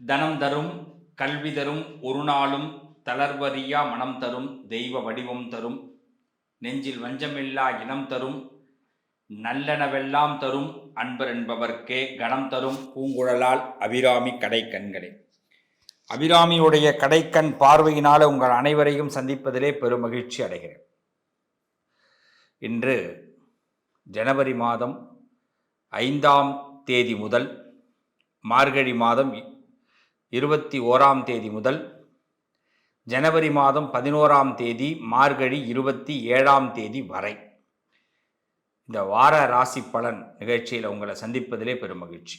தனம் தரும் கல்வி தரும் ஒரு நாளும் தளர்வறியா மனம் தரும் தெய்வ வடிவம் தரும் நெஞ்சில் வஞ்சமில்லா இனம் தரும் நல்லனவெல்லாம் தரும் அன்பர் என்பவர்க்கே கணம் தரும் பூங்குழலால் அபிராமி கடைக்கண்களே. அபிராமியுடைய கடைக்கண் பார்வையினால் உங்கள் அனைவரையும் சந்திப்பதிலே பெரும் மகிழ்ச்சி அடைகிறேன். இன்று ஜனவரி மாதம் ஐந்தாம் தேதி முதல் மார்கழி மாதம் இருபத்தி ஓராம் தேதி முதல் ஜனவரி மாதம் பதினோராம் தேதி மார்கழி இருபத்தி ஏழாம் தேதி வரை. இந்த வார ராசி பலன் நிகழ்ச்சியில் உங்களை சந்திப்பதிலே பெரும் மகிழ்ச்சி.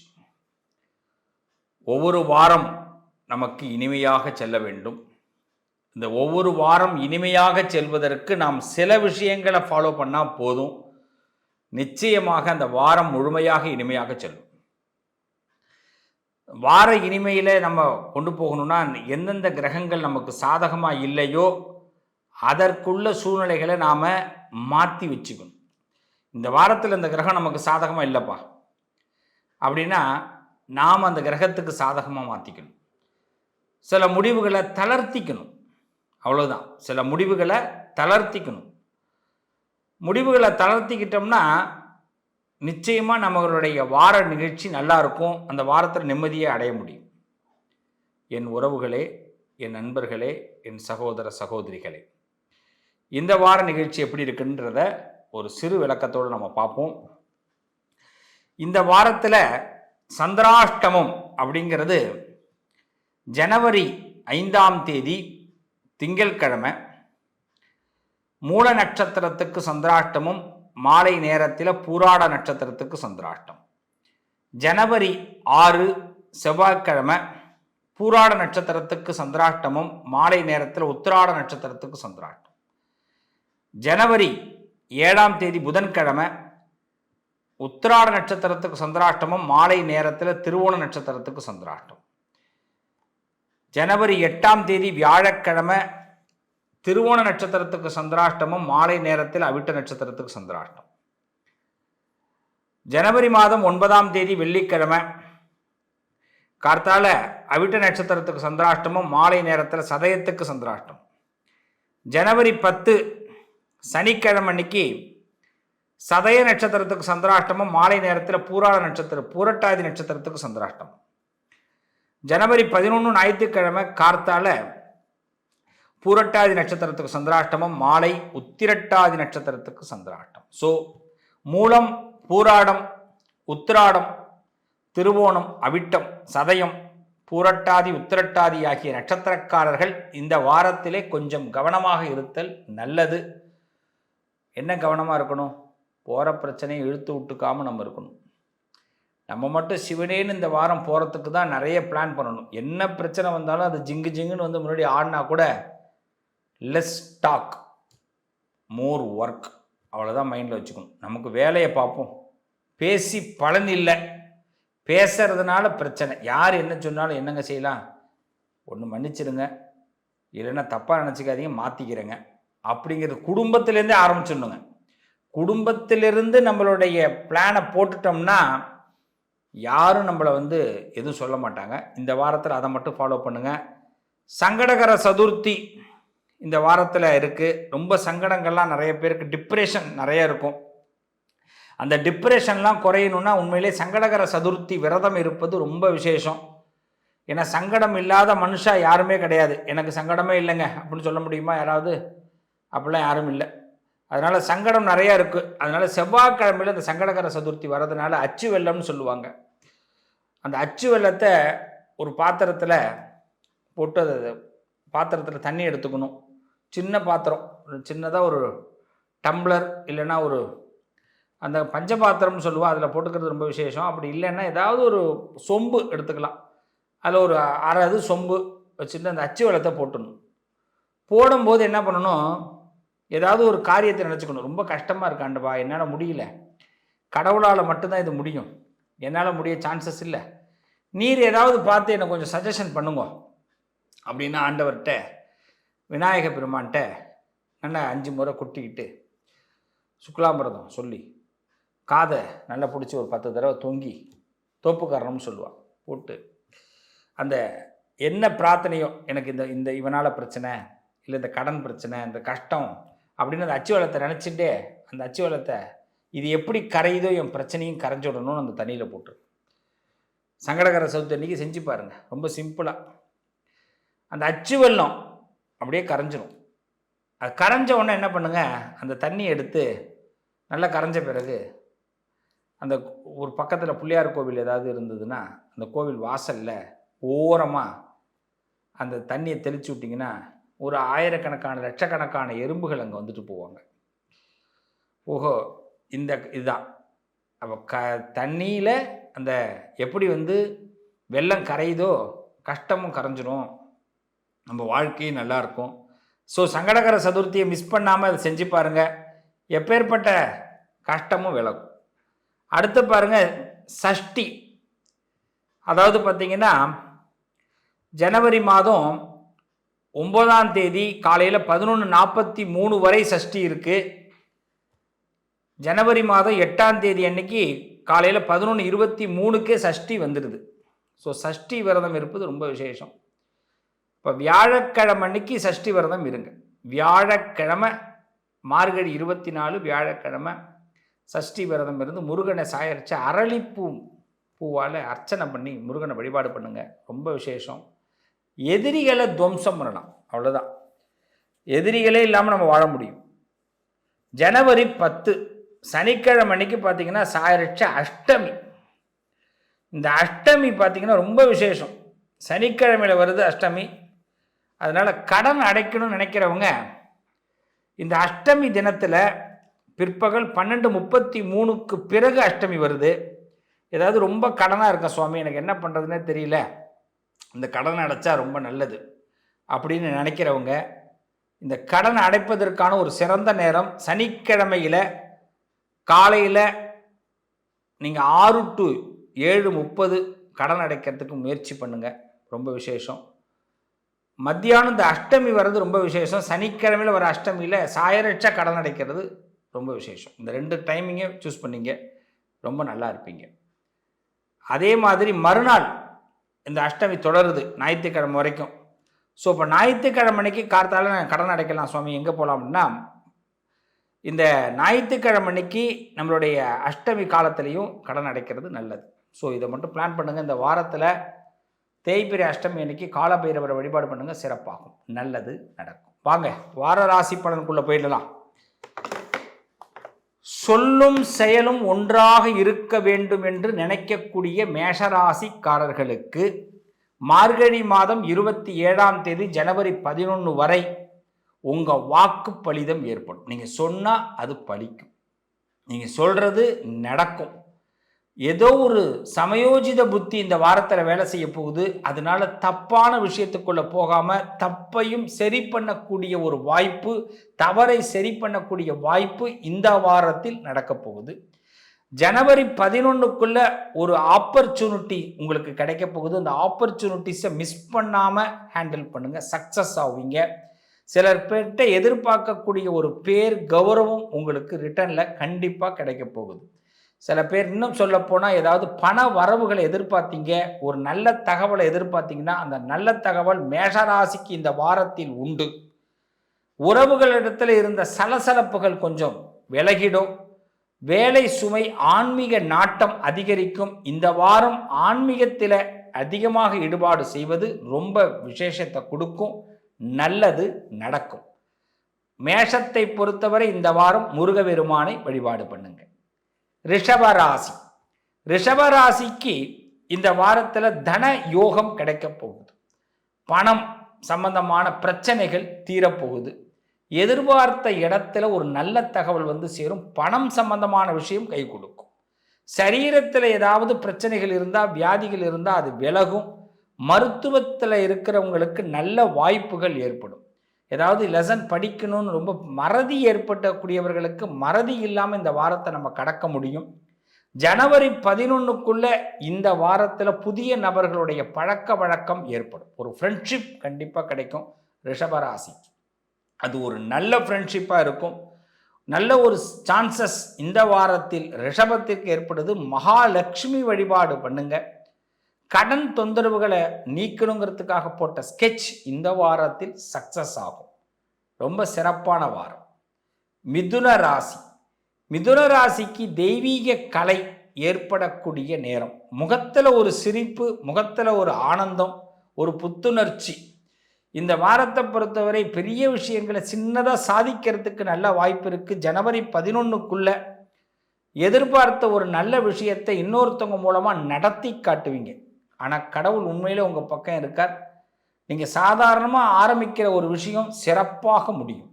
ஒவ்வொரு வாரம் நமக்கு இனிமையாக செல்ல வேண்டும். இந்த ஒவ்வொரு வாரம் இனிமையாக செல்வதற்கு நாம் சில விஷயங்களை ஃபாலோ பண்ணால் போதும். நிச்சயமாக அந்த வாரம் முழுமையாக இனிமையாக செல்லும். வார இனிமையில் நம்ம கொண்டு போகணும்னா எந்தெந்த கிரகங்கள் நமக்கு சாதகமாக இல்லையோ அதற்குள்ள சூழ்நிலைகளை நாம் மாற்றி வச்சுக்கணும். இந்த வாரத்தில் இந்த கிரகம் நமக்கு சாதகமாக இல்லைப்பா. அப்படின்னா நாம் அந்த கிரகத்துக்கு சாதகமாக மாற்றிக்கணும் சில முடிவுகளை தளர்த்திக்கணும். அவ்வளோதான் சில முடிவுகளை தளர்த்திக்கணும். முடிவுகளை தளர்த்திக்கிட்டோம்னா நிச்சயமாக நம்மளுடைய வார நிகழ்ச்சி நல்லா இருக்கும். அந்த வாரத்தில் நிம்மதியை அடைய முடியும். என் உறவுகளே என் நண்பர்களே என் சகோதர சகோதரிகளே இந்த வார நிகழ்ச்சி எப்படி இருக்குன்றத ஒரு சிறு விளக்கத்தோடு நம்ம பார்ப்போம். இந்த வாரத்தில் சந்திராஷ்டமம் அப்படிங்கிறது ஜனவரி ஐந்தாம் தேதி திங்கட்கிழமை மூல நட்சத்திரத்துக்கு சந்திராஷ்டமம் மாலை நேரத்தில் பூராட நட்சத்திரத்துக்கு சந்திராஷ்டம். ஜனவரி ஆறு செவ்வாய்க்கிழமை பூராட நட்சத்திரத்துக்கு சந்திராஷ்டமும் மாலை நேரத்தில் உத்திராட நட்சத்திரத்துக்கு சந்திராஷ்டம். ஜனவரி ஏழாம் தேதி புதன்கிழமை உத்திராட நட்சத்திரத்துக்கு சந்திராஷ்டமும் மாலை நேரத்தில் திருவோண நட்சத்திரத்துக்கு சந்திராஷ்டம். ஜனவரி எட்டாம் தேதி வியாழக்கிழமை திருவோண நட்சத்திரத்துக்கு சந்திராஷ்டமம் மாலை நேரத்தில் அவிட்ட நட்சத்திரத்துக்கு சந்திராஷ்டம் ஜனவரி மாதம் ஒன்பதாம் தேதி வெள்ளிக்கிழமை. கார்த்தால அவிட்ட நட்சத்திரத்துக்கு சந்திராஷ்டமம் மாலை நேரத்தில் சதயத்துக்கு சந்திராஷ்டம் ஜனவரி பத்து சனிக்கிழமை அன்னைக்கு சதய நட்சத்திரத்துக்கு சந்திராஷ்டமம் மாலை நேரத்தில் பூராள நட்சத்திரம் பூரட்டாதி நட்சத்திரத்துக்கு சந்திராஷ்டம் ஜனவரி பதினொன்று ஞாயிற்றுக்கிழமை கார்த்தால பூரட்டாதி நட்சத்திரத்துக்கு சந்திராஷ்டமம் மாலை உத்திரட்டாதி நட்சத்திரத்துக்கு சந்திராஷ்டம் ஸோ மூலம் பூராடம் உத்திராடம் திருவோணம் அவிட்டம் சதயம் பூரட்டாதி உத்திரட்டாதி ஆகிய நட்சத்திரக்காரர்கள் இந்த வாரத்திலே கொஞ்சம் கவனமாக இருத்தல் நல்லது. என்ன கவனமாக இருக்கணும்? போகிற பிரச்சனையை இழுத்து விட்டுக்காமல் நம்ம இருக்கணும். நம்ம மட்டும் சிவனேன்னு இந்த வாரம் போகிறதுக்கு தான் நிறைய பிளான் பண்ணணும். என்ன பிரச்சனை வந்தாலும் அது ஜிங்கு ஜிங்குன்னு வந்து முன்னாடி ஆடினா கூட லெஸ் டாக் மோர் ஒர்க் அவ்வளோதான் மைண்டில் வச்சுக்கணும். நமக்கு வேலையை பார்ப்போம். பேசி பலன் இல்லை. பேசுறதுனால பிரச்சனை. யார் என்ன சொன்னாலும் என்னங்க செய்யலாம்? ஒன்று மன்னிச்சிடுங்க. இல்லைன்னா தப்பாக நினச்சிக்காதீங்க மாற்றிக்கிறேங்க அப்படிங்கிறது குடும்பத்திலேருந்தே ஆரம்பிச்சிடணுங்க. குடும்பத்திலிருந்து நம்மளுடைய பிளானை போட்டுட்டோம்னா யாரும் நம்மளை வந்து எதுவும் சொல்ல மாட்டாங்க. இந்த வாரத்தில் அதை மட்டும் ஃபாலோ பண்ணுங்கள் சங்கடகர சதுர்த்தி. இந்த வாரத்தில் இருக்குது ரொம்ப சங்கடங்கள்லாம் நிறைய பேருக்கு டிப்ரெஷன் நிறைய இருக்கும். அந்த டிப்ரெஷன்லாம் குறையணும்னா உண்மையிலே சங்கடகர சதுர்த்தி விரதம் இருப்பது ரொம்ப விசேஷம். ஏன்னா சங்கடம் இல்லாத மனுஷா யாருமே கிடையாது. எனக்கு சங்கடமே இல்லைங்க. அப்படின்னு சொல்ல முடியுமா யாராவது? அப்படிலாம் யாரும் இல்லை. அதனால் சங்கடம் நிறையா இருக்குது அதனால் செவ்வாய்க்கிழமையில் இந்த சங்கடகர சதுர்த்தி வர்றதுனால அச்சு வெள்ளம்னு சொல்லுவாங்க. அந்த அச்சு வெள்ளத்தை ஒரு பாத்திரத்தில் போட்டு அதை பாத்திரத்தில் தண்ணி எடுத்துக்கணும். சின்ன பாத்திரம். சின்னதாக ஒரு டம்ளர் இல்லைன்னா ஒரு அந்த பஞ்சபாத்திரம்னு சொல்லுவோம். அதில் போட்டுக்கிறது ரொம்ப விசேஷம். அப்படி இல்லைன்னா ஏதாவது ஒரு சொம்பு எடுத்துக்கலாம். அதில் ஒரு அரை இது சொம்பு வச்சுட்டு அந்த அச்சு வளத்தை போட்டுடணும். போடும்போது என்ன பண்ணணும்? ஏதாவது ஒரு காரியத்தை நினச்சிக்கணும். ரொம்ப கஷ்டமாக இருக்காண்டப்பா என்னால் முடியல. கடவுளால் மட்டும்தான் இது முடியும். என்னால் முடிய சான்சஸ் இல்லை. நீர் ஏதாவது பார்த்து எனக்கு கொஞ்சம் சஜஷன் பண்ணுங்க. அப்படின்னா ஆண்டவர்கிட்ட விநாயக பெருமான்கிட்ட நல்லா அஞ்சு முறை கொட்டிக்கிட்டு சுக்லாமிரதம் சொல்லி காதை நல்லா பிடிச்சி ஒரு பத்து தடவை தொங்கி தோப்புக்காரணம்னு சொல்லுவாள் போட்டு அந்த என்ன பிரார்த்தனையோ எனக்கு இந்த இந்த இவனால் பிரச்சனை இல்லை இந்த கடன் பிரச்சனை இந்த கஷ்டம் அப்படின்னு அந்த அச்சு வெள்ளத்தை நினச்சிட்டு அந்த அச்சு வெள்ளத்தை இது எப்படி கரையுதோ என் பிரச்சனையும் கரைஞ்சு விடணும்னு அந்த தண்ணியில் போட்டு. சங்கடகர சௌத்தன்னைக்கு அன்னைக்கு செஞ்சு பாருங்கள் ரொம்ப சிம்பிளாக அந்த அச்சு வெள்ளம் அப்படியே கரைஞ்சிரும். அது கரைஞ்ச உடனே என்ன பண்ணுங்கள் அந்த தண்ணி எடுத்து நல்லா கரைஞ்ச பிறகு அந்த ஒரு பக்கத்தில் பிள்ளையார் கோவில் ஏதாவது இருந்ததுன்னா அந்த கோவில் வாசலில் ஓரமாக அந்த தண்ணியை தெளிச்சு விட்டிங்கன்னா ஒரு ஆயிரக்கணக்கான லட்சக்கணக்கான எறும்புகள் அங்கே வந்துட்டு போவாங்க. ஓஹோ இந்த இதுதான். அப்போ க தண்ணியில் அந்த எப்படி வந்து வெள்ளம் கரையுதோ கஷ்டமும் கரைஞ்சிரும். நம்ம வாழ்க்கையும் நல்லாயிருக்கும். ஸோ சங்கடகர சதுர்த்தியை மிஸ் பண்ணாமல் அதை செஞ்சு பாருங்கள் எப்பேற்பட்ட கஷ்டமும் விலகும். அடுத்து பாருங்கள் சஷ்டி. அதாவது பார்த்தீங்கன்னா ஜனவரி மாதம் ஒம்பதாம் தேதி காலையில் பதினொன்று நாற்பத்தி மூணு வரை சஷ்டி இருக்குது ஜனவரி மாதம் எட்டாம் தேதி அன்னைக்கு காலையில் பதினொன்று இருபத்தி மூணுக்கே சஷ்டி வந்துடுது. ஸோ சஷ்டி விரதம் இருப்பது ரொம்ப விசேஷம். இப்போ வியாழக்கிழமை அன்னைக்கு சஷ்டி விரதம் இருங்க. வியாழக்கிழமை மார்கழி இருபத்தி நாலு வியாழக்கிழமை சஷ்டி விரதம் இருந்து முருகனை சாயரித்து அரளிப்பூ பூவால் அர்ச்சனை பண்ணி முருகனை வழிபாடு பண்ணுங்கள் ரொம்ப விசேஷம். எதிரிகளை துவம்சம் பண்ணலாம். அவ்வளோதான் எதிரிகளே இல்லாமல் நம்ம வாழ முடியும். ஜனவரி பத்து சனிக்கிழமை அன்னைக்கு பார்த்தீங்கன்னா சாயரிச்ச அஷ்டமி. இந்த அஷ்டமி பார்த்தீங்கன்னா ரொம்ப விசேஷம். சனிக்கிழமையில் வருது அஷ்டமி. அதனால் கடன் அடைக்கணும்னு நினைக்கிறவங்க இந்த அஷ்டமி தினத்தில் பிற்பகல் பன்னெண்டு முப்பத்தி மூணுக்கு பிறகு அஷ்டமி வருது. ஏதாவது ரொம்ப கடனாக இருக்கேன் சுவாமி எனக்கு என்ன பண்ணுறதுனே தெரியல. இந்த கடன் அடைச்சா ரொம்ப நல்லது அப்படின்னு நினைக்கிறவங்க இந்த கடன் அடைப்பதற்கான ஒரு சிறந்த நேரம் சனிக்கிழமையில் காலையில் நீங்கள் ஆறு டு ஏழு முப்பது கடன் அடைக்கிறதுக்கு முயற்சி பண்ணுங்கள் ரொம்ப விசேஷம். மத்தியானம் இந்த அஷ்டமி வர்றது ரொம்ப விசேஷம். சனிக்கிழமையில் வர அஷ்டமியில் சாயரட்சா கடன் அடைக்கிறது ரொம்ப விசேஷம். இந்த ரெண்டு டைமிங்கே சூஸ் பண்ணீங்க. ரொம்ப நல்லா இருப்பீங்க. அதே மாதிரி மறுநாள் இந்த அஷ்டமி தொடருது ஞாயிற்றுக்கிழமை வரைக்கும். ஸோ இப்போ ஞாயிற்றுக்கிழமை கார்த்தால கடன் அடைக்கலாம் சுவாமி. எங்கே போகலாம் அப்படின்னா இந்த ஞாயிற்றுக்கிழமை அன்னைக்கு நம்மளுடைய அஷ்டமி காலத்திலையும் கடன் அடைக்கிறது நல்லது. ஸோ இதை மட்டும் பிளான் பண்ணுங்கள் இந்த வாரத்தில் தேய்பிரை அஷ்டமி அன்னைக்கு காலபைரவரை வழிபாடு பண்ணுங்கள் சிறப்பாகும். நல்லது நடக்கும். வாங்க வார ராசி பலனுக்குள்ளே போயிடலாம். சொல்லும் செயலும் ஒன்றாக இருக்க வேண்டும் என்று நினைக்கக்கூடிய மேஷராசிக்காரர்களுக்கு மார்கழி மாதம் இருபத்தி ஏழாம் தேதி ஜனவரி பதினொன்று வரை உங்கள் வாக்கு பலிதம் ஏற்படும். நீங்கள் சொன்னால் அது பலிக்கும் நீங்கள் சொல்கிறது நடக்கும். ஏதோ ஒரு சமயோஜித புத்தி இந்த வாரத்தில் வேலை செய்ய போகுது. அதனால தப்பான விஷயத்துக்குள்ளே போகாமல் தப்பையும் சரி பண்ணக்கூடிய ஒரு வாய்ப்பு தவறை சரி பண்ணக்கூடிய வாய்ப்பு இந்த வாரத்தில் நடக்க போகுது. ஜனவரி பதினொன்றுக்குள்ள ஒரு ஆப்பர்ச்சுனிட்டி உங்களுக்கு கிடைக்க போகுது. அந்த ஆப்பர்ச்சுனிட்டிஸை மிஸ் பண்ணாமல் ஹேண்டில் பண்ணுங்கள் சக்ஸஸ் ஆவீங்க. சிலர் பேர்கிட்ட எதிர்பார்க்கக்கூடிய ஒரு பேர் கௌரவம் உங்களுக்கு ரிட்டர்னில் கண்டிப்பாக கிடைக்க போகுது. சில பேர் இன்னும் சொல்ல போனால் ஏதாவது பண வரவுகளை எதிர்பார்த்தீங்க ஒரு நல்ல தகவலை எதிர்பார்த்தீங்கன்னா அந்த நல்ல தகவல் மேஷராசிக்கு இந்த வாரத்தில் உண்டு. உறவுகளிடத்தில் இருந்த சலசலப்புகள் கொஞ்சம் விலகிடும். வேலை சுமை ஆன்மீக நாட்டம் அதிகரிக்கும். இந்த வாரம் ஆன்மீகத்தில் அதிகமாக ஈடுபாடு செய்வது ரொம்ப விசேஷத்தை கொடுக்கும். நல்லது நடக்கும். மேஷத்தை பொறுத்தவரை இந்த வாரம் முருகபெருமானை வழிபாடு பண்ணுங்கள் ரிஷபராசி. ரிஷபராசிக்கு இந்த வாரத்தில் தன யோகம் கிடைக்க போகுது. பணம் சம்பந்தமான பிரச்சனைகள் தீரப்போகுது. எதிர்பார்த்த இடத்துல ஒரு நல்ல தகவல் வந்து சேரும். பணம் சம்பந்தமான விஷயம் கை கொடுக்கும். சரீரத்தில் ஏதாவது பிரச்சனைகள் இருந்தால் வியாதிகள் இருந்தால் அது விலகும். மருத்துவத்தில் இருக்கிறவங்களுக்கு நல்ல வாய்ப்புகள் ஏற்படும். ஏதாவது லெசன் படிக்கணும்னு ரொம்ப மறதி ஏற்பட்டக்கூடியவர்களுக்கு மறதி இல்லாமல் இந்த வாரத்தை நம்ம கடக்க முடியும். ஜனவரி பதினொன்றுக்குள்ளே இந்த வாரத்தில் புதிய நபர்களுடைய பழக்க வழக்கம் ஏற்படும். ஒரு ஃப்ரெண்ட்ஷிப் கண்டிப்பாக கிடைக்கும். ரிஷபராசி அது ஒரு நல்ல ஃப்ரெண்ட்ஷிப்பாக இருக்கும். நல்ல ஒரு சான்சஸ் இந்த வாரத்தில் ரிஷபத்திற்கு ஏற்படுது. மகாலட்சுமி வழிபாடு பண்ணுங்கள் கடன் தொந்தரவுகளை நீக்கணுங்கிறதுக்காக போட்ட ஸ்கெட்ச் இந்த வாரத்தில் சக்சஸ் ஆகும். ரொம்ப சிறப்பான வாரம். மிதுன ராசி. மிதுன ராசிக்கு தெய்வீக கலை ஏற்படக்கூடிய நேரம். முகத்தில் ஒரு சிரிப்பு முகத்தில் ஒரு ஆனந்தம் ஒரு புத்துணர்ச்சி. இந்த வாரத்தை பொறுத்தவரை பெரிய விஷயங்களை சின்னதாக சாதிக்கிறதுக்கு நல்ல வாய்ப்பு இருக்குது ஜனவரி பதினொன்றுக்குள்ள எதிர்பார்த்த ஒரு நல்ல விஷயத்தை இன்னொருத்தவங்க மூலமாக நடத்தி காட்டுவீங்க. ஆனால் கடவுள் உண்மையிலே உங்கள் பக்கம் இருக்கார். நீங்கள் சாதாரணமாக ஆரம்பிக்கிற ஒரு விஷயம் சிறப்பாக முடியும்.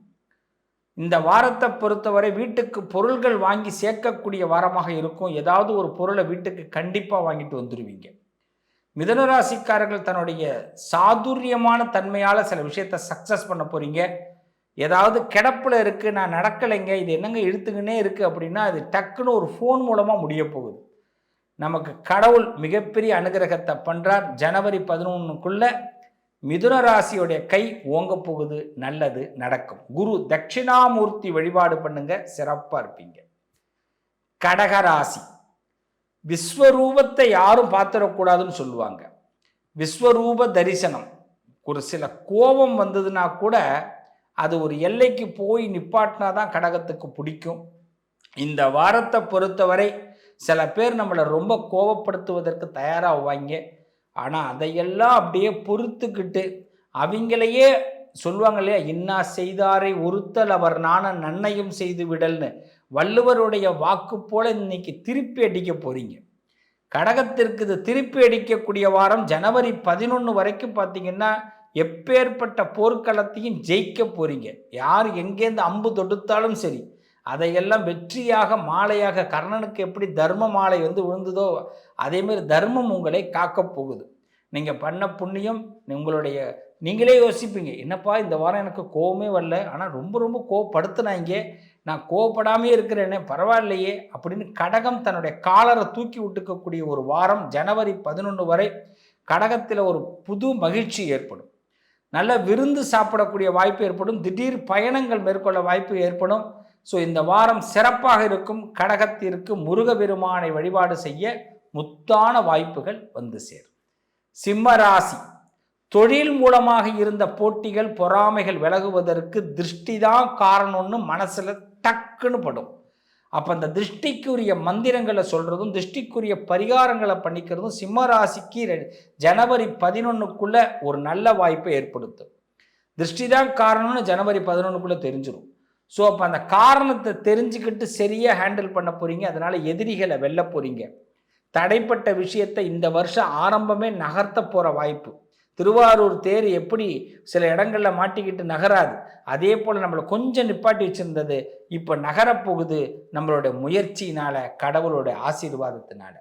இந்த வாரத்தை பொறுத்தவரை வீட்டுக்கு பொருள்கள் வாங்கி சேர்க்கக்கூடிய வாரமாக இருக்கும். ஏதாவது ஒரு பொருளை வீட்டுக்கு கண்டிப்பாக வாங்கிட்டு வந்துடுவீங்க மிதனராசிக்காரர்கள் தன்னுடைய சாதுரியமான தன்மையால் சில விஷயத்தை சக்ஸஸ் பண்ண போகிறீங்க ஏதாவது கிடப்பில் இருக்குது நான் நடக்கலைங்க இது என்னங்க இழுத்துக்கினே இருக்குது அப்படின்னா அது டக்குன்னு ஒரு ஃபோன் மூலமாக முடிய போகுது. நமக்கு கடவுள் மிகப்பெரிய அனுகிரகத்தை பண்ணுறார் ஜனவரி பதினொன்றுக்குள்ளே மிதுன ராசியோடைய கை ஓங்க போகுது நல்லது நடக்கும். குரு தட்சிணாமூர்த்தி வழிபாடு பண்ணுங்க சிறப்பாக இருப்பீங்க. கடகராசி விஸ்வரூபத்தை யாரும் பார்த்துடக்கூடாதுன்னு சொல்லுவாங்க. விஸ்வரூப தரிசனம். ஒரு சில கோபம் வந்ததுன்னா கூட அது ஒரு எல்லைக்கு போய் நிப்பாட்டினா தான் கடகத்துக்கு பிடிக்கும். இந்த வாரத்தை பொறுத்தவரை சில பேர் நம்மளை ரொம்ப கோபப்படுத்துவதற்கு தயாராகுவாங்க ஆனால் அதையெல்லாம் அப்படியே பொறுத்துக்கிட்டு அவங்களையே சொல்லுவாங்க இல்லையா? இன்னா செய்தாரை ஒருத்தல் அவர் நான நன்னையும் செய்து விடல்னு. வள்ளுவருடைய வாக்கு போல இன்னைக்கு திருப்பி அடிக்க போறீங்க. கடகத்திற்கு இது திருப்பி அடிக்கக்கூடிய வாரம் ஜனவரி பதினொன்று வரைக்கும் பார்த்தீங்கன்னா எப்பேற்பட்ட போர்க்களத்தையும் ஜெயிக்க போறீங்க. யார் எங்கேருந்து அம்பு தொடுத்தாலும் சரி அதையெல்லாம் வெற்றியாக மாலையாக கர்ணனுக்கு எப்படி தர்ம மாலை வந்து விழுந்ததோ அதேமாரி தர்மம் உங்களை காக்கப் போகுது. நீங்கள் பண்ண புண்ணியம் உங்களுடைய நீங்களே யோசிப்பீங்க என்னப்பா இந்த வாரம் எனக்கு கோவமே வரல ஆனால் ரொம்ப ரொம்ப கோவப்படுத்தினாங்க நான் கோவப்படாமே இருக்கிறேனே பரவாயில்லையே அப்படின்னு கடகம் தன்னுடைய காலரை தூக்கி விட்டுக்கக்கூடிய ஒரு வாரம் ஜனவரி பதினொன்று வரை கடகத்தில் ஒரு புது மகிழ்ச்சி ஏற்படும். நல்ல விருந்து சாப்பிடக்கூடிய வாய்ப்பு ஏற்படும் திடீர் பயணங்கள் மேற்கொள்ள வாய்ப்பு ஏற்படும். ஸோ இந்த வாரம் சிறப்பாக இருக்கும் கடகத்திற்கு முருகபெருமானை வழிபாடு செய்ய முத்தான வாய்ப்புகள் வந்து சேரும். சிம்மராசி தொழில் மூலமாக இருந்த போட்டிகள் பொறாமைகள் விலகுவதற்கு திருஷ்டி தான் காரணம்னு மனசில் டக்குன்னு படும். அப்போ அந்த திருஷ்டிக்குரிய மந்திரங்களை சொல்கிறதும் திருஷ்டிக்குரிய பரிகாரங்களை பண்ணிக்கிறதும் சிம்மராசிக்கு ஜனவரி பதினொன்றுக்குள்ளே ஒரு நல்ல வாய்ப்பை ஏற்படுத்தும். திருஷ்டி தான் காரணம்னு ஜனவரி பதினொன்றுக்குள்ளே தெரிஞ்சிடும் ஸோ அப்போ அந்த காரணத்தை தெரிஞ்சுக்கிட்டு சரியாக ஹேண்டில் பண்ண போகிறீங்க அதனால் எதிரிகளை வெல்ல போகிறீங்க தடைப்பட்ட விஷயத்தை இந்த வருஷம் ஆரம்பமே நகர்த்த போகிற வாய்ப்பு. திருவாரூர் தேர் எப்படி சில இடங்களில் மாட்டிக்கிட்டு நகராது. அதே போல் நம்மளை கொஞ்சம் நிப்பாட்டி வச்சுருந்தது இப்போ நகரப்போகுது நம்மளோட முயற்சியினால் கடவுளோட ஆசீர்வாதத்தினால.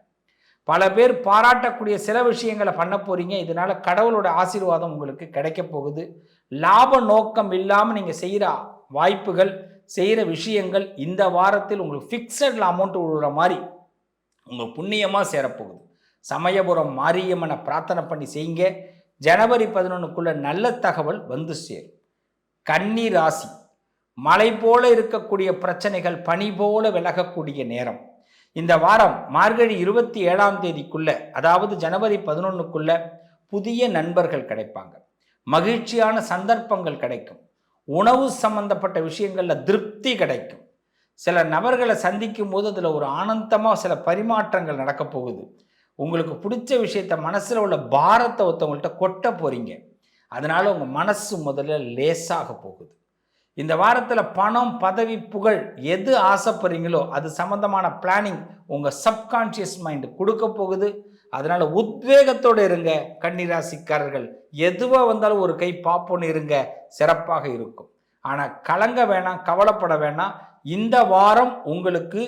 பல பேர் பாராட்டக்கூடிய சில விஷயங்களை பண்ண போகிறீங்க இதனால் கடவுளோட ஆசீர்வாதம் உங்களுக்கு கிடைக்க போகுது. லாப நோக்கம் இல்லாமல் நீங்கள் செய்கிற வாய்ப்புகள் செய்கிற விஷயங்கள் இந்த வாரத்தில் உங்களுக்கு ஃபிக்ஸடில் அமௌண்ட் விழுற மாதிரி உங்கள் புண்ணியமாக சேரப்போகுது. சமயபுரம் மாரியம்மனை பிரார்த்தனை பண்ணி செய்யுங்க. ஜனவரி பதினொன்றுக்குள்ள நல்ல தகவல் வந்து சேரும். கன்னி ராசி மலை போல இருக்கக்கூடிய பிரச்சனைகள் பனி போல விலகக்கூடிய நேரம். இந்த வாரம் மார்கழி இருபத்தி ஏழாம் தேதிக்குள்ள அதாவது ஜனவரி பதினொன்றுக்குள்ள புதிய நண்பர்கள் கிடைப்பாங்க. மகிழ்ச்சியான சந்தர்ப்பங்கள் கிடைக்கும். உணவு சம்பந்தப்பட்ட விஷயங்களில் திருப்தி கிடைக்கும். சில நபர்களை சந்திக்கும் போது அதில் ஒரு ஆனந்தமாக சில பரிமாற்றங்கள் நடக்க போகுது. உங்களுக்கு பிடிச்ச விஷயத்த மனசில் உள்ள பாரத்தை ஒருத்தவங்கள்ட்ட கொட்ட போகிறீங்க அதனால் உங்கள் மனசு முதல்ல லேசாக போகுது. இந்த வாரத்தில் பணம் பதவி புகழ் எது ஆசைப்படுறீங்களோ அது சம்மந்தமான பிளானிங் உங்கள் சப்கான்ஷியஸ் மைண்டு கொடுக்க போகுது. அதனால் உத்வேகத்தோடு இருங்க கன்னிராசிக்காரர்கள். எதுவாக வந்தாலும் ஒரு கை பார்ப்போன்னு இருங்க சிறப்பாக இருக்கும். ஆனால் கலங்க வேணாம் கவலைப்பட வேணாம். இந்த வாரம் உங்களுக்கு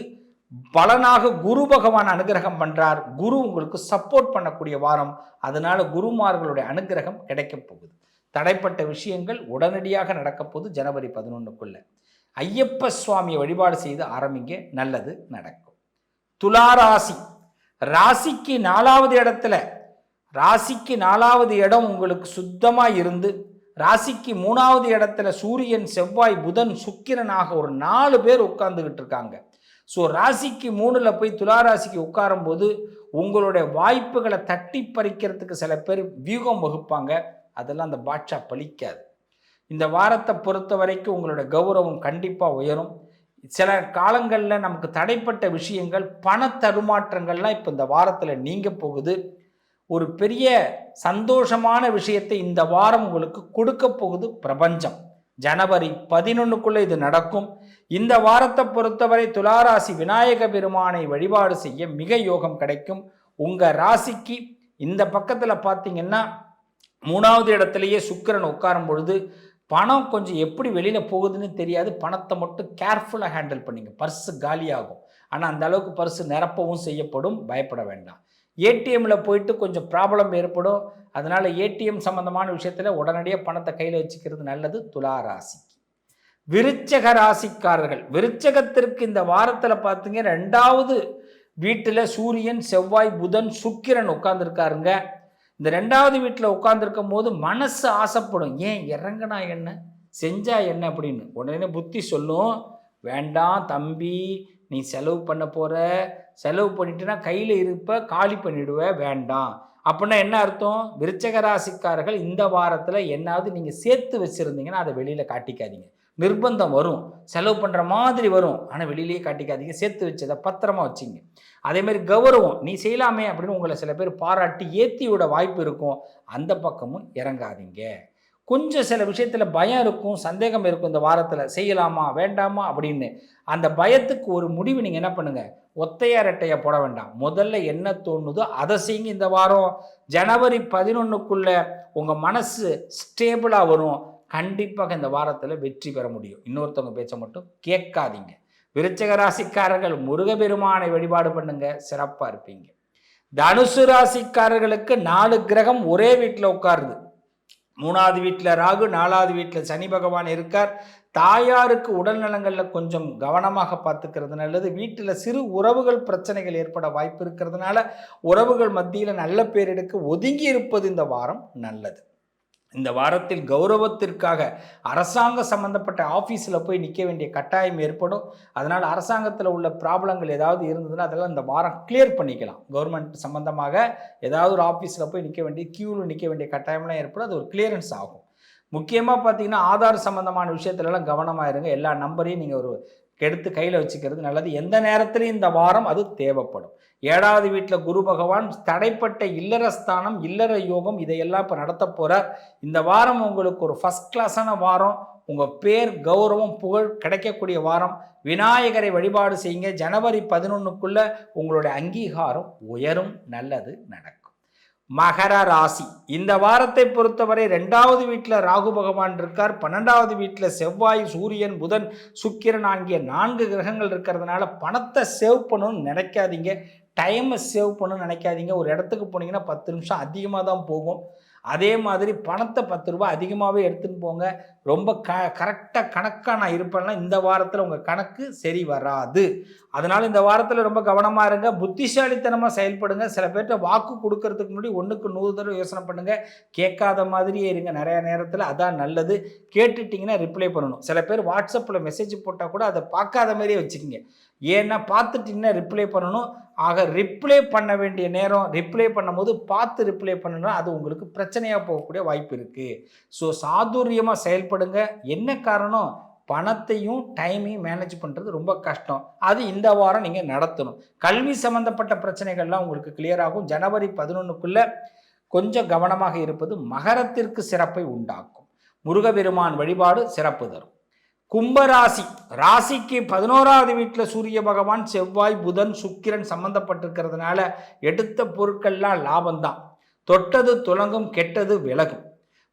பலனாக குரு பகவான் அனுகிரகம் பண்றார். குரு உங்களுக்கு சப்போர்ட் பண்ணக்கூடிய வாரம். அதனால குருமார்களுடைய அனுகிரகம் கிடைக்கப் போகுது. தடைப்பட்ட விஷயங்கள் உடனடியாக நடக்கப்போகுது ஜனவரி பதினொன்றுக்குள்ள ஐயப்ப சுவாமியை வழிபாடு செய்து ஆரம்பிங்க நல்லது நடக்கும். துளாராசி. ராசிக்கு நாலாவது இடத்துல ராசிக்கு நாலாவது இடம் உங்களுக்கு சுத்தமாக இருந்து ராசிக்கு மூணாவது இடத்துல சூரியன் செவ்வாய் புதன் சுக்கிரனாக ஒரு நாலு பேர் உட்கார்ந்துக்கிட்டு இருக்காங்க. ஸோ ராசிக்கு மூணில் போய் துலா ராசிக்கு உட்காரும்போது உங்களுடைய வாய்ப்புகளை தட்டி பறிக்கிறதுக்கு சில பேர் வியூகம் வகுப்பாங்க. அதெல்லாம் அந்த பாட்சா பலிக்காது. இந்த வாரத்தை பொறுத்த வரைக்கும் உங்களோட கௌரவம் கண்டிப்பாக உயரும். சில காலங்களில் நமக்கு தடைப்பட்ட விஷயங்கள் பண தடுமாற்றங்கள்லாம் இப்போ இந்த வாரத்தில் நீங்க போகுது. ஒரு பெரிய சந்தோஷமான விஷயத்தை இந்த வாரம் உங்களுக்கு கொடுக்க போகுது பிரபஞ்சம். ஜனவரி பதினொன்றுக்குள்ளே இது நடக்கும். இந்த வாரத்தை பொறுத்தவரை துளாராசி விநாயக பெருமானை வழிபாடு செய்ய மிக யோகம் கிடைக்கும். உங்கள் ராசிக்கு இந்த பக்கத்தில் பார்த்தீங்கன்னா மூணாவது இடத்துலையே சுக்கிரன் உட்காரும் பொழுது பணம் கொஞ்சம் எப்படி வெளியில் போகுதுன்னு தெரியாது. பணத்தை மட்டும் கேர்ஃபுல்லாக ஹேண்டில் பண்ணிங்க. பர்ஸு காலியாகும். ஆனால் அந்த அளவுக்கு பர்ஸு நிரப்பவும் செய்யப்படும். பயப்பட வேண்டாம். ஏடிஎம்மில் போயிட்டு கொஞ்சம் ப்ராப்ளம் ஏற்படும். அதனால் ஏடிஎம் சம்மந்தமான விஷயத்தில் உடனடியாக பணத்தை கையில் வச்சுக்கிறது நல்லது. துலா ராசிக்கு. விருச்சக ராசிக்காரர்கள். விருச்சகத்திற்கு இந்த வாரத்தில் பார்த்தீங்க ரெண்டாவது வீட்டில் சூரியன் செவ்வாய் புதன் சுக்கிரன் உட்கார்ந்துருக்காருங்க. இந்த ரெண்டாவது வீட்டில் உட்காந்துருக்கும் போது மனசு ஆசைப்படும் ஏன் இறங்கினா என்ன? செஞ்சா என்ன? அப்படின்னு. உடனே புத்தி சொல்லும் வேண்டாம் தம்பி நீ செலவு பண்ண போகிற செலவு பண்ணிட்டுனா கையில் இருப்ப காலி பண்ணிடுவ வேண்டாம். அப்படின்னா என்ன அர்த்தம்? விருச்சக ராசிக்காரர்கள் இந்த வாரத்தில் என்னாவது நீங்கள் சேர்த்து வச்சுருந்தீங்கன்னா அதை வெளியில் காட்டிக்காதீங்க. நிர்பந்தம் வரும். செலவு பண்ணுற மாதிரி வரும். ஆனால் வெளியிலேயே காட்டிக்காதீங்க. சேர்த்து வச்சதை பத்திரமா வச்சிங்க. அதே மாதிரி கௌரவம். நீ செய்யலாமே அப்படின்னு உங்களை சில பேர் பாராட்டி ஏற்றி விட வாய்ப்பு இருக்கும். அந்த பக்கமும் இறங்காதீங்க. கொஞ்சம் சில விஷயத்தில் பயம் இருக்கும் சந்தேகம் இருக்கும். இந்த வாரத்தில் செய்யலாமா வேண்டாமா அப்படின்னு. அந்த பயத்துக்கு ஒரு முடிவு நீங்கள் என்ன பண்ணுங்கள் ஒத்தையா ரெட்டையை போட வேண்டாம். முதல்ல என்ன தோணுதோ அதை செய்யுங்க இந்த வாரம். ஜனவரி பதினொன்றுக்குள்ளே உங்கள் மனசு ஸ்டேபிளாக வரும். கண்டிப்பாக இந்த வாரத்தில் வெற்றி பெற முடியும். இன்னொருத்தவங்க பேச்சை மட்டும் கேட்காதீங்க. விருச்சக ராசிக்காரர்கள் முருகபெருமானை வழிபாடு பண்ணுங்க. சிறப்பாக இருப்பீங்க. தனுசு ராசிக்காரர்களுக்கு நாலு கிரகம் ஒரே வீட்டில் உட்காருது. மூணாவது வீட்டில் ராகு நாலாவது வீட்டில் சனி பகவான் இருக்கார். தாயாருக்கு உடல் நலங்களில் கொஞ்சம் கவனமாக பார்த்துக்கிறது நல்லது. வீட்டில் சிறு உறவுகள் பிரச்சனைகள் ஏற்பட வாய்ப்பு இருக்கிறதுனால உறவுகள் மத்தியில் நல்ல பேர் எடுக்க ஒதுங்கி இருப்பது இந்த வாரம் நல்லது. இந்த வாரத்தில் கௌரவத்திற்காக அரசாங்க சம்பந்தப்பட்ட ஆஃபீஸில் போய் நிற்க வேண்டிய கட்டாயம் ஏற்படும். அதனால் அரசாங்கத்தில் உள்ள ப்ராப்ளங்கள் ஏதாவது இருந்ததுன்னா அதெல்லாம் இந்த வாரம் கிளியர் பண்ணிக்கலாம். கவர்மெண்ட் சம்பந்தமாக ஏதாவது ஒரு ஆஃபீஸில் போய் நிற்க வேண்டிய க்யூவில் நிற்க வேண்டிய கட்டாயம்லாம் ஏற்படும். அது ஒரு கிளியரன்ஸ் ஆகும். முக்கியமாக பார்த்தீங்கன்னா ஆதார் சம்மந்தமான விஷயத்துலலாம் கவனமாக இருங்க. எல்லா நம்பரையும் நீங்கள் ஒரு கெடுத்து கையில் வச்சுக்கிறது நல்லது. எந்த நேரத்திலையும் இந்த வாரம் அது தேவைப்படும். ஏழாவது வீட்டில் குரு பகவான் தடைப்பட்ட இல்லற ஸ்தானம் இல்லற யோகம் இதையெல்லாம் இப்போ நடத்த போகிறார் இந்த வாரம் உங்களுக்கு ஒரு ஃபஸ்ட் கிளாஸான வாரம். உங்கள் பேர் கௌரவம் புகழ் கிடைக்கக்கூடிய வாரம். விநாயகரை வழிபாடு செய்யுங்க. ஜனவரி பதினொன்றுக்குள்ளே உங்களுடைய அங்கீகாரம் உயரும். நல்லது நடக்கும். மகர ராசி. இந்த வாரத்தை பொறுத்தவரை ரெண்டாவது வீட்டில் ராகு பகவான் இருக்கார். பன்னெண்டாவது வீட்டில் செவ்வாய் சூரியன் புதன் சுக்கிரன் ஆகிய நான்கு கிரகங்கள் இருக்கிறதுனால பணத்தை சேவ் பண்ணணும்னு நினைக்காதீங்க. டைமை சேவ் பண்ணணும்னு நினைக்காதீங்க. ஒரு இடத்துக்கு போனீங்கன்னா பத்து நிமிஷம் அதிகமாக தான் போகும். அதே மாதிரி பணத்தை பத்து ரூபாய் அதிகமாகவே எடுத்துன்னு போங்க. ரொம்ப க கரெக்டாக கணக்காக நான் இருப்பேன்னா இந்த வாரத்தில் உங்கள் கணக்கு சரி வராது. அதனால் இந்த வாரத்தில் ரொம்ப கவனமாக இருங்க. புத்திசாலித்தனமாக செயல்படுங்க. சில பேர்கிட்ட வாக்கு கொடுக்கறதுக்கு முன்னாடி ஒன்றுக்கு நூறு தடவை யோசனை பண்ணுங்கள் கேட்காத மாதிரியே இருங்க. நிறையா நேரத்தில் அதான் நல்லது. கேட்டுட்டிங்கன்னா ரிப்ளை பண்ணணும். சில பேர் வாட்ஸ்அப்பில் மெசேஜ் போட்டால் கூட அதை பார்க்காத மாதிரியே வச்சுக்கோங்க. ஏன்னா பார்த்துட்டிங்கன்னா ரிப்ளை பண்ணணும். ஆக ரிப்ளை பண்ண வேண்டிய நேரம் ரிப்ளை பண்ணும்போது பார்த்து ரிப்ளை பண்ணணும் அது உங்களுக்கு பிரச்சனையாக போகக்கூடிய வாய்ப்பு இருக்குது ஸோ சாதுரியமாக செயல்படுங்க. என்ன காரணம்? பணத்தையும் டைமையும் மேனேஜ் பண்ணுறது ரொம்ப கஷ்டம். அது இந்த வாரம் நீங்கள் நடத்தணும். கல்வி சம்மந்தப்பட்ட பிரச்சனைகள்லாம் உங்களுக்கு கிளியர் ஆகும். ஜனவரி பதினொன்றுக்குள்ளே கொஞ்சம் கவனமாக இருப்பது மகரத்திற்கு சிறப்பை உண்டாக்கும். முருகபெருமான் வழிபாடு சிறப்பு தரும். கும்பராசி ராசிக்கு பதினோராவது வீட்டில் சூரிய பகவான் செவ்வாய் புதன் சுக்கிரன் சம்மந்தப்பட்டிருக்கிறதுனால எடுத்த பொருட்கள்லாம் லாபம்தான். தொட்டது துலங்கும் கெட்டது விலகும்.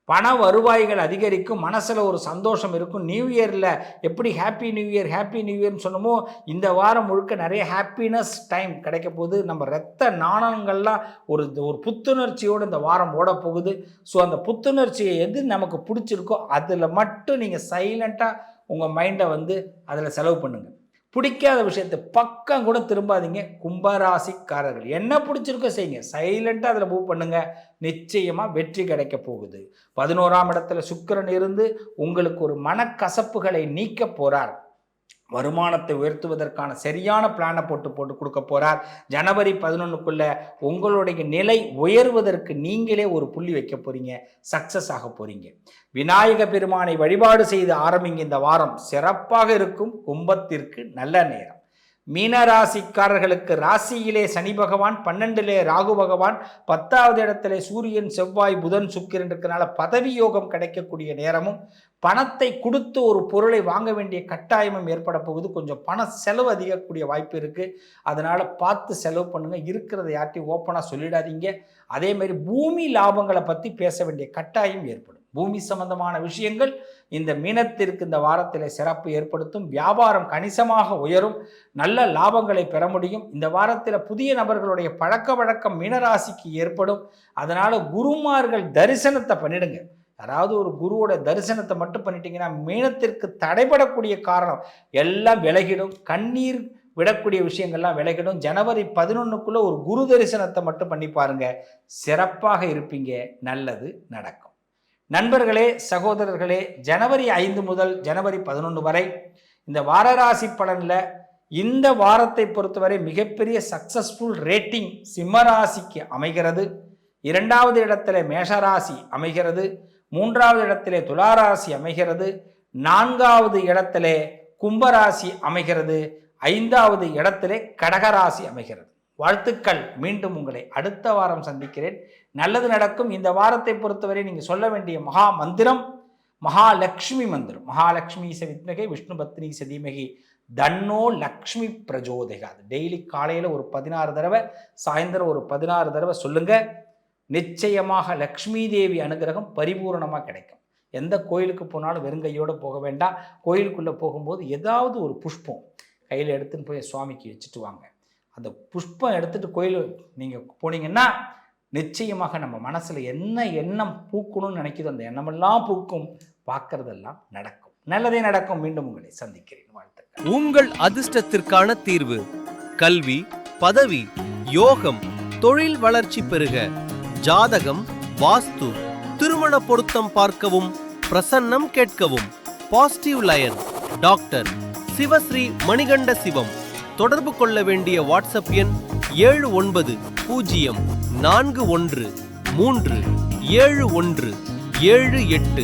பண வருவாய்கள் அதிகரிக்கும் மனசில் ஒரு சந்தோஷம் இருக்கும். நியூ இயரில் எப்படி happy new year happy new இயர்னு சொன்னமோ இந்த வாரம் முழுக்க நிறைய ஹாப்பினஸ் டைம் கிடைக்க போகுது நம்ம ரத்த நாணங்கள்லாம் ஒரு ஒரு புத்துணர்ச்சியோடு இந்த வாரம் ஓட போகுது ஸோ அந்த புத்துணர்ச்சியை எது நமக்கு பிடிச்சிருக்கோ அதில் மட்டும் நீங்கள் சைலண்ட்டாக உங்கள் மைண்டை வந்து அதில் செலவு பண்ணுங்கள் பிடிக்காத விஷயத்தை பக்கம் கூட திரும்பாதீங்க. கும்பராசிக்காரர்கள். என்ன பிடிச்சிருக்கோ செய்யுங்க. சைலண்ட்டாக அதில் மூவ் பண்ணுங்க. நிச்சயமாக வெற்றி கிடைக்க போகுது. பதினோராம் இடத்துல சுக்கரன் இருந்து உங்களுக்கு ஒரு மனக்கசப்புகளை நீக்க போகிறார் வருமானத்தை உயர்த்துவதற்கான சரியான பிளானை போட்டு போட்டு கொடுக்க போறார். ஜனவரி பதினொன்றுக்குள்ள உங்களுடைய நிலை உயர்வதற்கு நீங்களே ஒரு புள்ளி வைக்க போறீங்க. சக்சஸ் ஆக போறீங்க. விநாயக பெருமானை வழிபாடு செய்து ஆரம்பிங்க. இந்த வாரம் சிறப்பாக இருக்கும். கும்பத்திற்கு நல்ல நேரம். மீனராசிக்காரர்களுக்கு ராசியிலே சனி பகவான் பன்னெண்டிலே ராகு பகவான் பத்தாவது இடத்திலே சூரியன் செவ்வாய் புதன் சுக்கிரன் இருக்கிறனால பதவி யோகம் கிடைக்கக்கூடிய நேரமும் பணத்தை கொடுத்து ஒரு பொருளை வாங்க வேண்டிய கட்டாயமும் ஏற்பட போகுது. கொஞ்சம் பண செலவு அதிகக்கூடிய வாய்ப்பு இருக்குது அதனால் பார்த்து செலவு பண்ணுங்கள் இருக்கிறத யார்ட்டையும் ஓப்பனாக சொல்லிடாதீங்க. அதே மாதிரி பூமி லாபங்களை பற்றி பேச வேண்டிய கட்டாயம் ஏற்படும். பூமி சம்பந்தமான விஷயங்கள் இந்த மீனத்திற்கு இந்த வாரத்தில் சிறப்பு ஏற்படுத்தும். வியாபாரம் கணிசமாக உயரும். நல்ல லாபங்களை பெற முடியும். இந்த வாரத்தில் புதிய நபர்களுடைய பழக்க வழக்கம் மீனராசிக்கு ஏற்படும். அதனால் குருமார்கள் தரிசனத்தை பண்ணிடுங்க. அதாவது ஒரு குருவோட தரிசனத்தை மட்டும் பண்ணிட்டீங்கன்னா மீனத்திற்கு தடைபடக்கூடிய காரணம் எல்லாம் விலகிடும். கண்ணீர் விடக்கூடிய விஷயங்கள்லாம் விலகிடும். ஜனவரி பதினொன்றுக்குள்ளே ஒரு குரு தரிசனத்தை மட்டும் பண்ணி பாருங்க. சிறப்பாக இருப்பீங்க. நல்லது நடக்கும். நண்பர்களே சகோதரர்களே ஜனவரி ஐந்து முதல் ஜனவரி பதினொன்று வரை இந்த வாரராசி பலனில் இந்த வாரத்தை பொறுத்தவரை மிகப்பெரிய சக்சஸ்ஃபுல் ரேட்டிங் சிம்மராசிக்கு அமைகிறது. இரண்டாவது இடத்துல மேஷராசி அமைகிறது. மூன்றாவது இடத்திலே துளாராசி அமைகிறது. நான்காவது இடத்திலே கும்பராசி அமைகிறது. ஐந்தாவது இடத்திலே கடகராசி அமைகிறது. வாழ்த்துக்கள். மீண்டும் உங்களை அடுத்த வாரம் சந்திக்கிறேன். நல்லது நடக்கும். இந்த வாரத்தை பொறுத்தவரை நீங்கள் சொல்ல வேண்டிய மகா மந்திரம் மகாலட்சுமி மந்திரம். மகாலட்சுமி சவித்மகை விஷ்ணு பத்னி சதிமகி தன்னோ லக்ஷ்மி பிரஜோதகா. அது டெய்லி காலையில் ஒரு பதினாறு தடவை சாயந்தரம் ஒரு பதினாறு தடவை சொல்லுங்கள் நிச்சயமாக லக்ஷ்மி தேவி அனுகிரகம் பரிபூரணமாக கிடைக்கும். எந்த கோயிலுக்கு போனாலும் வெறுங்கையோடு போக வேண்டாம். கோயிலுக்குள்ளே போகும்போது ஏதாவது ஒரு புஷ்பம் கையில் எடுத்துன்னு போய் சுவாமிக்கு வச்சுட்டு வாங்க. அந்த புஷ்பம் எடுத்துகிட்டு கோயில் நீங்கள் போனீங்கன்னா நிச்சயமாக நம்ம மனசில் என்ன எண்ணம் பூக்கணும்னு நினைக்கிதோ அந்த எண்ணமெல்லாம் பூக்கும். பார்க்கறதெல்லாம் நடக்கும். நல்லதே நடக்கும். மீண்டும் உங்களை சந்திக்கிறேன். வாழ்த்துக்கள். உங்கள் அதிர்ஷ்டத்திற்கான தீர்வு கல்வி பதவி யோகம் தொழில் வளர்ச்சி பெருக ஜாதகம் வாஸ்து திருமண பொருத்தம் பார்க்கவும் பிரசன்னம் கேட்கவும் positive lion doctor Sivasri Manikanda Sivam. தொடர்பு கொள்ள வேண்டிய வாட்ஸ்அப் எண் ஏழு ஒன்பது பூஜ்ஜியம் நான்கு ஒன்று மூன்று ஏழு ஒன்று ஏழு எட்டு.